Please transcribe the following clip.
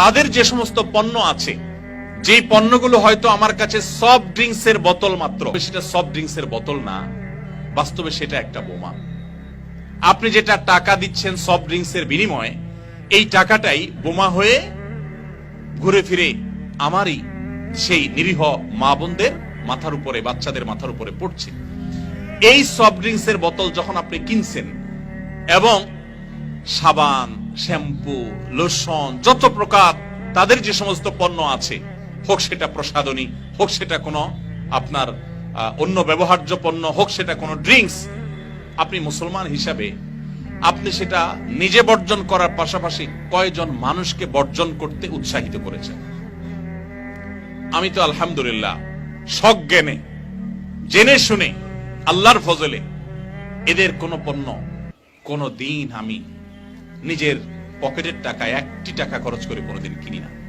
তাদের যে সমস্ত পণ্য আছে যে পণ্যগুলো হয়তো আমার কাছে সফট ড্রিঙ্কস এর বোতল মাত্র সেটা সফট ড্রিঙ্কস এর বোতল না, বাস্তবে সেটা একটা বোমা। আপনি যেটা টাকা দিচ্ছেন সফট ড্রিঙ্কস এর বিনিময়ে, এই টাকাটাই বোমা হয়ে ঘুরে ফিরে আমারই সেই নিরীহ মা বোনদের মাথার উপরে, বাচ্চাদের মাথার উপরে পড়ছে। এই সফট ড্রিঙ্কস এর বোতল যখন আপনি কিনছেন এবং সাবান, শ্যাম্পু, লোশন, যত প্রকার তাদের যে সমস্ত পণ্য আছে, হোক সেটা প্রসাদনী হোক সেটা কোনো আপনার অন্য ব্যবহার্য পণ্য, হোক সেটা কোনো ড্রিঙ্কস, আপনি মুসলমান হিসাবে আপনি সেটা নিজে বর্জন করার পাশাপাশি কয়জন মানুষকে বর্জন করতে উৎসাহিত করেছেন? আমি তো আলহামদুলিল্লাহ সজ্ঞানে জেনে শুনে, আল্লাহর ফজলে এদের কোনো পণ্য, কোনো দিন আমি নিজের পকেটের টাকা একটি টাকা খরচ করে কোনোদিন কিনি না।